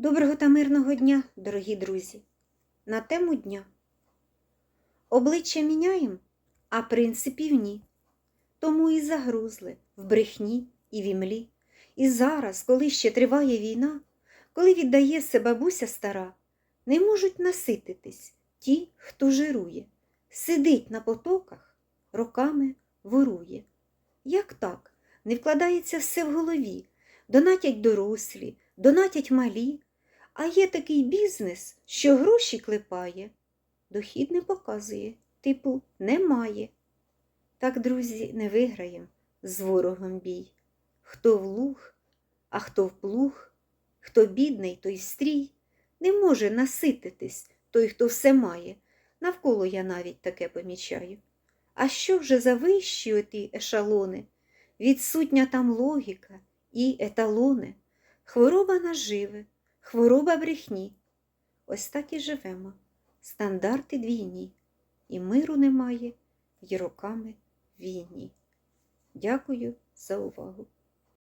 Доброго та мирного дня, дорогі друзі! На тему дня. Обличчя міняєм, а принципів ні. Тому і загрузли в брехні і в імлі. І зараз, коли ще триває війна, коли віддає се бабуся стара, не можуть насититись ті, хто жирує, сидить на потоках, роками ворує. Як так? Не вкладається все в голові, донатять дорослі, донатять малі, а є такий бізнес, що гроші клепає, дохід не показує, типу немає. Так, друзі, не виграєм з ворогом бій. Хто в луг, а хто в плуг, хто бідний, той стрій, не може насититись той, хто все має. Навколо я навіть таке помічаю. А що вже за вищі оті ешалони? Відсутня там логіка і еталони, хвороба наживи, хвороба брехні. Ось так і живемо. Стандарти двійні, і миру немає, і роками війні. Дякую за увагу.